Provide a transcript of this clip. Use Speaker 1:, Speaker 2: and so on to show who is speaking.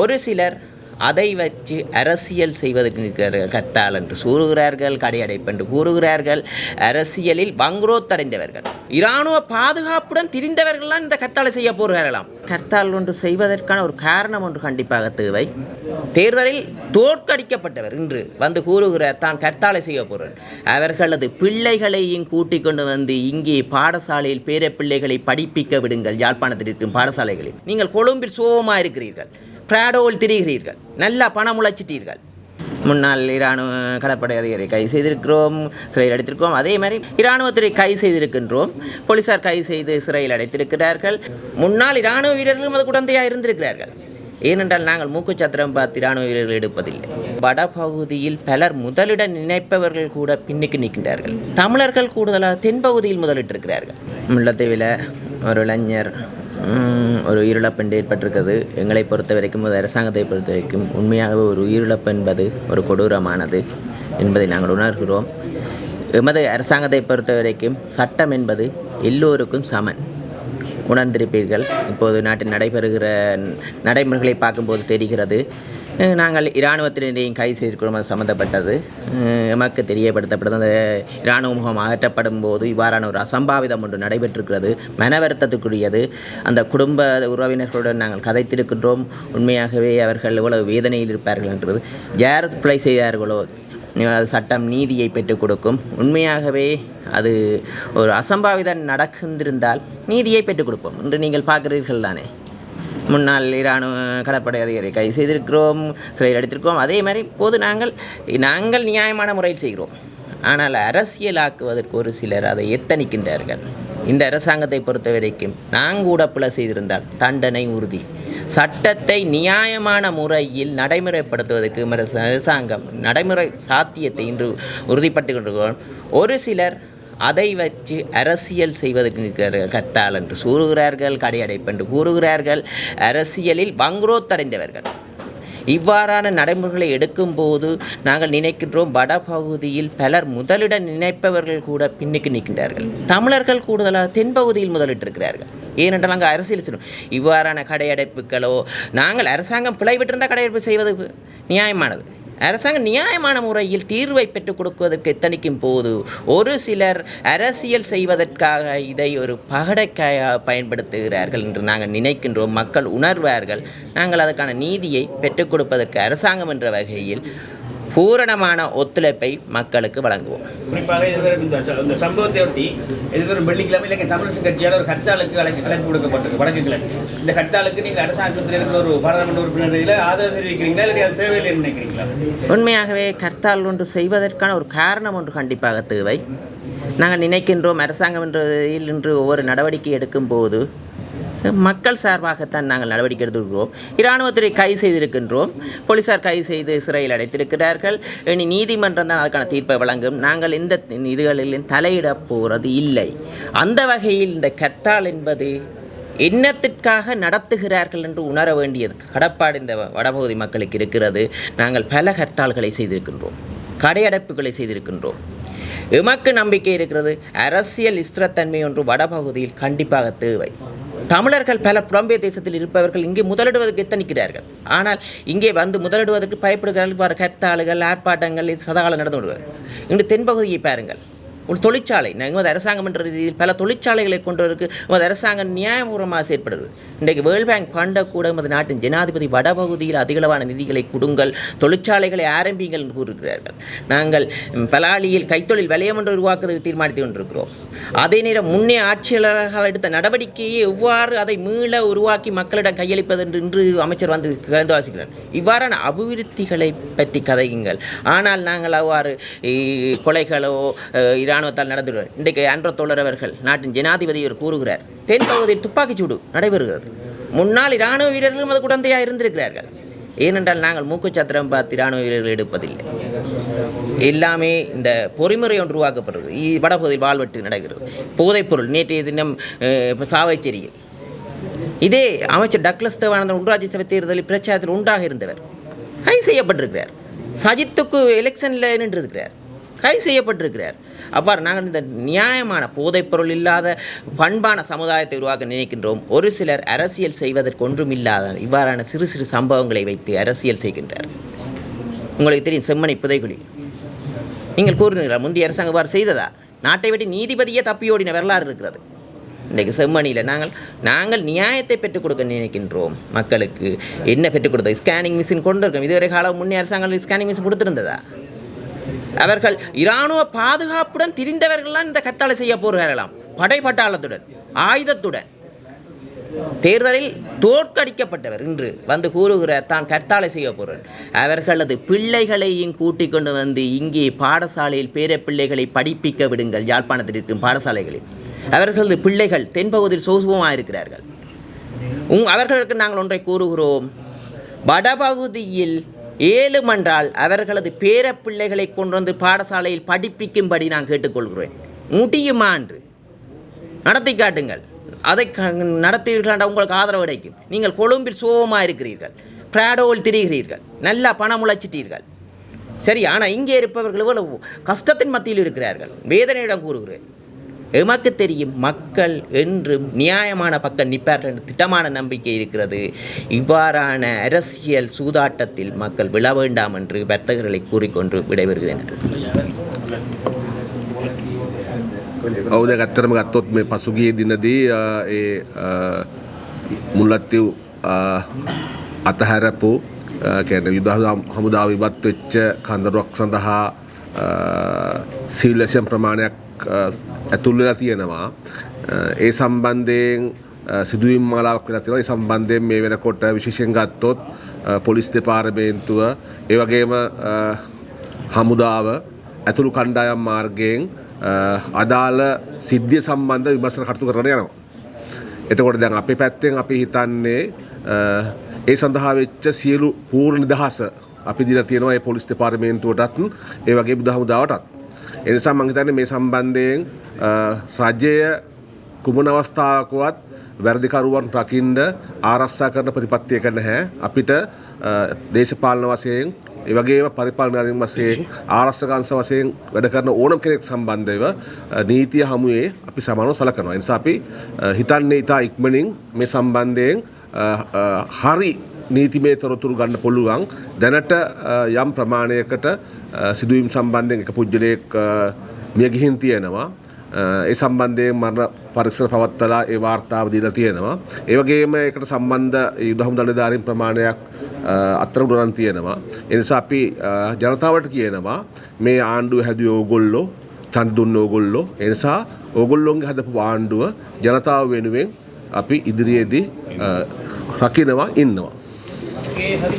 Speaker 1: ஒரு சிலர் அதை வச்சு அரசியல் செய்வதற்கு கத்தால் என்று கூறுகிறார்கள் கடையடைப்பு என்று கூறுகிறார்கள். அரசியலில் வங்குரோத்தடைந்தவர்கள் இராணுவ பாதுகாப்புடன் திரிந்தவர்கள்லாம் இந்த கத்தாலை செய்ய போகிறார்களாம். கர்த்தால் ஒன்று செய்வதற்கான ஒரு காரணம் ஒன்று கண்டிப்பாக தேவை. தேர்தலில் தோற்கடிக்கப்பட்டவர் இன்று வந்து கூறுகிறார் தான் கர்த்தாலை செய்ய போகிறேன் அவர்களது பிள்ளைகளையும் கூட்டிக் கொண்டு வந்து இங்கே பாடசாலையில் பேர பிள்ளைகளை படிப்பிக்க விடுங்கள் யாழ்ப்பாணத்தில் இருக்கும் பாடசாலைகளில். நீங்கள் கொழும்பில் சோகமாக இருக்கிறீர்கள். பிராடோவில் திரிகிறீர்கள். நல்லா பணம் உழைச்சிட்டீர்கள் முன்னாள் இராணுவ கடற்படை அதிகாரி கைது செய்திருக்கிறோம் சிறையில் அடைத்திருக்கிறோம். அதே மாதிரி இராணுவத்துறை கைது செய்திருக்கின்றோம். போலீசார் கைது செய்து சிறையில் அடைத்திருக்கிறார்கள். முன்னாள் இராணுவ வீரர்களும் அது குழந்தையாக இருந்திருக்கிறார்கள். ஏனென்றால் நாங்கள் மூக்குச்சத்திரம் பார்த்து இராணுவ வீரர்கள் எடுப்பதில்லை. வடபகுதியில் பலர் முதலிட நினைப்பவர்கள் கூட பின்னுக்கு நிற்கின்றார்கள். தமிழர்கள் கூடுதலாக தென்பகுதியில் முதலிட்டிருக்கிறார்கள். முல்லத்தீவில் ஒரு இளைஞர் ஒரு உயிரிழப்பு ஏற்பட்டிருக்கிறது. எங்களை பொறுத்த வரைக்கும் ஒரு அரசாங்கத்தை பொறுத்த வரைக்கும் உண்மையாகவே ஒரு உயிரிழப்பு என்பது ஒரு கொடூரமானது என்பதை நாங்கள் உணர்கிறோம். எமது அரசாங்கத்தை பொறுத்த வரைக்கும் சட்டம் என்பது எல்லோருக்கும் சமன். உணர்ந்திருப்பீர்கள். இப்போது நாட்டில் நடைபெறுகிற நடைமுறைகளை பார்க்கும்போது தெரிகிறது. நாங்கள் இராணுவத்தினரையும் கைது செய்திருக்கிறோம் அது சம்மந்தப்பட்டது எமக்கு தெரியப்படுத்தப்பட்டது. அந்த இராணுவ முகம் அகற்றப்படும் போது இவ்வாறான ஒரு அசம்பாவிதம் ஒன்று நடைபெற்றிருக்கிறது. மன வருத்தத்துக்குரியது. அந்த குடும்ப உறவினர்களுடன் நாங்கள் கதைத்திருக்கின்றோம். உண்மையாகவே அவர்கள் எவ்வளவு வேதனையில் இருப்பார்கள் என்றது. யார் பிழை செய்தார்களோ அது சட்டம் நீதியை பெற்றுக் கொடுக்கும். உண்மையாகவே அது ஒரு அசம்பாவிதம் நடக்கின்றிருந்தால் நீதியை பெற்றுக் கொடுப்போம். என்று நீங்கள் பார்க்கிறீர்கள் தானே முன்னாள் இராணுவ கடற்படை அதிகாரி கைது செய்திருக்கிறோம் சிறையில் அடித்திருக்கிறோம். அதே மாதிரி போது நாங்கள் நாங்கள் நியாயமான முறையில் செய்கிறோம். ஆனால் அரசியலாக்குவதற்கு ஒரு சிலர் அதை எத்தனிக்கின்றார்கள் இந்த அரசாங்கத்தை பொறுத்த வரைக்கும் நாங்கூட பிழை செய்திருந்தால் தண்டனை உறுதி. சட்டத்தை நியாயமான முறையில் நடைமுறைப்படுத்துவதற்கு அரசாங்கம் நடைமுறை சாத்தியத்தை இன்று உறுதிப்படுத்திக் கொண்டிருக்கிறோம். ஒரு சிலர் அதை வச்சு அரசியல் செய்வதற்கு கத்தால் என்று கூறுகிறார்கள் கடையடைப்பு என்று கூறுகிறார்கள். அரசியலில் வங்குரோத்தடைந்தவர்கள். இவ்வாறான நடைமுறைகளை எடுக்கும்போது நாங்கள் நினைக்கின்றோம் வடபகுதியில் பலர் முதலிட நினைப்பவர்கள் கூட பின்னுக்கு நிற்கின்றார்கள். தமிழர்கள் கூடுதலாக தென்பகுதியில் முதலிட்டிருக்கிறார்கள். ஏனென்றால் நாங்கள் அரசியல் செய்யணும் இவ்வாறான கடையடைப்புகளோ நாங்கள் அரசாங்கம் பிழை விட்டிருந்தால் கடையடைப்பு செய்வது நியாயமானது. அரசாங்கம் நியாயமான முறையில் தீர்வை பெற்றுக் கொடுக்குவதற்கு எத்தனைக்கும் போது ஒரு சிலர் அரசியல் செய்வதற்காக இதை ஒரு பகடைக்காயாக பயன்படுத்துகிறார்கள் என்று நாங்கள் நினைக்கின்றோம். மக்கள் உணர்வார்கள். நாங்கள் அதற்கான நீதியை பெற்றுக் கொடுப்பதற்கு அரசாங்கம் என்ற வகையில் பூரணமான ஒத்துழைப்பை மக்களுக்கு வழங்குவோம்.
Speaker 2: குறிப்பாக இந்த ச- இந்த சம்பவத்தை ஒட்டி எதிர்வரும் வெள்ளிக்கிழமை இலங்கை தமிழரசு கட்சியால் ஒரு கர்த்தாலுக்கு அழைப்பு கொடுக்கப்பட்டிருக்கு வடக்கு கிழக்கு இந்த கர்த்தாலுக்கு நீங்கள் அரசாங்கத்தில் இருந்த ஒரு பாராளுமன்ற உறுப்பினர்களில் ஆதரவு தெரிவிக்கிறீங்களா இல்லை அது தேவையில்லை நினைக்கிறீங்களா?
Speaker 1: உண்மையாகவே கர்த்தால் ஒன்று செய்வதற்கான ஒரு காரணம் ஒன்று கண்டிப்பாக தேவை. நாங்கள் நினைக்கின்றோம் அரசாங்கம் என்றதில் இன்று ஒவ்வொரு நடவடிக்கை எடுக்கும்போது மக்கள் சார்பாகத்தான் நாங்கள் நடவடிக்கை எடுத்திருக்கிறோம் இராணுவத்துறை கைது செய்திருக்கின்றோம். போலீசார் கைது செய்து சிறையில் அடைத்திருக்கிறார்கள். இனி நீதிமன்றம் தான் அதற்கான தீர்ப்பை வழங்கும். நாங்கள் இந்த இதுகளிலும் தலையிடப் போகிறது இல்லை. அந்த வகையில் இந்த கர்த்தால் என்பது என்னத்திற்காக நடத்துகிறார்கள் என்று உணர வேண்டியது கடப்பாடு இந்த வடபகுதி மக்களுக்கு இருக்கிறது. நாங்கள் பல ஹர்த்தால்களை செய்திருக்கின்றோம். கடையடைப்புகளை செய்திருக்கின்றோம். எமக்கு நம்பிக்கை இருக்கிறது. அரசியல் இஸ்திரத்தன்மை ஒன்று வடபகுதியில் கண்டிப்பாக தேவை. தமிழர்கள் பல புலம்பெயர் தேசத்தில் இருப்பவர்கள் இங்கே முதலிடுவதற்கு எத்தனிக்கிறார்கள்? ஆனால் இங்கே வந்து முதலிடுவதற்கு பயப்படுகிறார்கள் வர கர்த்தாளுகள் ஆர்ப்பாட்டங்கள் சதாகாலம் நடந்து வருவார்கள் இன்று தென்பகுதியை பாருங்கள். ஒரு தொழிற்சாலை. நான் அரசாங்கம் என்ற ரீதியில் பல தொழிற்சாலைகளை கொண்டு வருவதற்கு அரசாங்கம் நியாயபூர்வமாக செயற்படுது. இன்றைக்கு வேர்ல்ட் பேங்க் ஃபண்டை கூட எமது நாட்டின் ஜனாதிபதி வடபகுதியில் அதிகளவான நிதிகளை கொடுங்கள் தொழிற்சாலைகளை ஆரம்பிங்கள் என்று கூறுகிறார்கள் நாங்கள் பலாலியில் கைத்தொழில் வலயம் ஒன்று உருவாக்குவதை தீர்மானித்து கொண்டிருக்கிறோம். அதே நேரம் முன்னே ஆட்சியாளர்கள் எடுத்த நடவடிக்கையை எவ்வாறு அதை மீள உருவாக்கி மக்களிடம் கையளிப்பது என்று இன்று அமைச்சர் வந்து கலந்து வாசிக்கிறார் இவ்வாறான அபிவிருத்திகளை பற்றி கதையுங்கள். ஆனால் நாங்கள் அவ்வாறு கொலைகளோ இரா இராணுவத்தால் நடந்துள்ளார். இன்றைக்கு அன்ற தோழர் அவர்கள் நாட்டின் ஜனாதிபதி இவர் கூறுகிறார். தென்பகுதியில் துப்பாக்கிச் சூடு நடைபெறுகிறது. முன்னாள் இராணுவ வீரர்களும் அது குழந்தையாக இருந்திருக்கிறார்கள். ஏனென்றால் நாங்கள் மூக்குச்சத்திரம் பார்த்து இராணுவ வீரர்கள் எடுப்பதில்லை. எல்லாமே இந்த பொறிமுறை ஒன்று உருவாக்கப்படுகிறது. வடபகுதியில் வாழ்வெட்டு நடக்கிறது. போதைப்பொருள் நேற்றைய தினம் அஹ், சாவைச்சேரியில். இதே அமைச்சர் டக்ளஸ் தேவானந்தன் உள்ராட்சி சபை தேர்தலில் பிரச்சாரத்தில் உண்டாக இருந்தவர். கைது செய்யப்பட்டிருக்கிறார். சஜித்துக்கு எலெக்ஷனில் நின்றிருக்கிறார். கைது செய்யப்பட்டிருக்கிறார். அவ்வாறு நாங்கள் இந்த நியாயமான போதைப்பொருள் இல்லாத பண்பான சமுதாயத்தை உருவாக்க நினைக்கின்றோம். ஒரு சிலர் அரசியல் செய்வதற்கு ஒன்றும் இல்லாத இவ்வாறான சிறு சிறு சம்பவங்களை வைத்து அரசியல் செய்கின்றார். உங்களுக்கு தெரியும் செம்மணி புதைகுழி. நீங்கள் கூறுகிறீர்களா முந்தைய அரசாங்கம் இவ்வாறு செய்ததா? நாட்டை விட்டு நீதிபதியே தப்பியோடின வரலாறு இருக்கிறது. இன்றைக்கு செம்மணியில் நாங்கள் நாங்கள் நியாயத்தை பெற்றுக் கொடுக்க நினைக்கின்றோம். மக்களுக்கு என்ன பெற்றுக் கொடுத்தோம் ஸ்கேனிங் மிஷின் கொண்டு இருக்கோம். இதுவரை காலம் முன்னே அரசாங்கம் ஸ்கேனிங் மிஷின் கொடுத்துருந்ததா? அவர்கள் இராணுவ பாதுகாப்புடன் திரிந்தவர்கள்லாம் இந்த கத்தாலை செய்ய போகிறார்களாம் படை பட்டாளத்துடன் ஆயுதத்துடன். தேர்தலில் தோற்கடிக்கப்பட்டவர் இன்று வந்து கூறுகிறார் தான் கர்த்தாலை செய்ய போகிறார் அவர்களது பிள்ளைகளையும் கூட்டிக் கொண்டு வந்து இங்கே பாடசாலையில் பேர பிள்ளைகளை படிப்பிக்க விடுங்கள் யாழ்ப்பாணத்தில் இருக்கும் பாடசாலைகளில். அவர்களது பிள்ளைகள் தென்பகுதியில் சோசுபமாக இருக்கிறார்கள்? உங் அவர்களுக்கு நாங்கள் ஒன்றை கூறுகிறோம். வடபகுதியில் ஏழுமன்றால் அவர்களது பேர பிள்ளைகளை கொண்டு வந்து பாடசாலையில் படிப்பிக்கும்படி நான் கேட்டுக்கொள்கிறேன். முடியுமா என்று? நடத்தி காட்டுங்கள். அதை க- நடத்துவீர்களாண்டா உங்களுக்கு ஆதரவு கிடைக்கும் நீங்கள் கொழும்பில் சோகமாக இருக்கிறீர்கள். பிராடோவில் திரிகிறீர்கள். நல்லா பணம் உழைச்சிட்டீர்கள். சரி ஆனால் இங்கே இருப்பவர்கள் இவ்வளவு கஷ்டத்தின் மத்தியில் இருக்கிறார்கள். வேதனையிடம் கூறுகிறேன். எமக்கு தெரியும் மக்கள் என்றும் நியாயமான பக்கம் நிற்பார்கள் என்ற திட்டமான நம்பிக்கை இருக்கிறது இவ்வாறான அரசியல் சூதாட்டத்தில் மக்கள் விழ வேண்டாம் என்று வர்த்தகர்களை கூறிக்கொண்டு விடைபெறுகிறேன் என்று
Speaker 3: ඔවුද ගත්තරම ගත්තොත් මේ පසුගිය දිනදී අ, ඒ මුල්ලත්තිව් අතහැරපු කැන යුද හමුදාව ඉවත් වෙච්ච කන්දරුවක් සඳහා සීල්ලසියම් ප්‍රමාණයක් අ, ඇතුල් වෙලා තියෙනවා අ, ඒ සම්බන්ධයෙන් අ, සිදුවීම් මාලාවක් වෙලා තියෙනවා ඒ සම්බන්ධයෙන් මේ වෙනකොට විශේෂයෙන් ගත්තොත් අ, පොලිස් දෙපාර්තමේන්තුව ඒ වගේම අ, හමුදාව ඇතුළු කණ්ඩායම් මාර්ගයෙන් අ, අදාළ සිද්ධිය සම්බන්ධ විමර්ශන කටයුතු කරන යනවා. එතකොට දැන් අපේ පැත්තෙන් අපි හිතන්නේ අ, ඒ සඳහා වෙච්ච සියලු පූර්ණ නිදහස අපි දීලා තියෙනවා ඒ පොලිස් දෙපාර්තමේන්තුවටත් ඒ වගේ බුදුහමුදාවටත්. ඒ නිසා මම හිතන්නේ මේ සම්බන්ධයෙන් අ, රජය කුමන අවස්ථාවකවත් වැරදිකරුවන් රකින්න ආරක්ෂා කරන ප්‍රතිපත්තියක නැහැ. අපිට අ, දේශපාලන වශයෙන් ඒ වගේම පරිපාලනයෙන් වශයෙන් ආරක්ෂක අංශ වශයෙන් වැඩ කරන ඕනම කෙනෙක් සම්බන්ධව අ, නීතිය හමුවේ අපි සමානව සලකනවා. ඒ නිසා අපි අ, හිතන්නේ ඉතා ඉක්මනින් මේ සම්බන්ධයෙන් අ, අ, හරි නීතිමය තොරතුරු ගන්න පුළුවන් දැනට අ, යම් ප්‍රමාණයකට අ, සිදුවීම් සම්බන්ධයෙන් එක පුද්ගලයෙක් අ, මිය ගිහින් තියෙනවා. අ, ඒ සම්බන්ධයෙන් මරණ පරීක්ෂණ පවත්වලා ඒ වාර්තාව දීලා තියෙනවා. ඒ වගේම ඒකට සම්බන්ධ යුද හමුදා නිලධාරීන් ප්‍රමාණයක් අ, අත්අඩංගුවට තියෙනවා. ඒ නිසා අපි අ, ජනතාවට කියනවා මේ ආණ්ඩුව හැදුවේ ඕගොල්ලෝ, ඡන්ද දුන්නේ ඕගොල්ලෝ. ඒ නිසා ඕගොල්ලොන්ගේ හදපු ආණ්ඩුව ජනතාව වෙනුවෙන් අපි ඉදිරියේදී අ, රකින්නවා ඉන්නවා.
Speaker 2: ਕੇ ਹਰੀ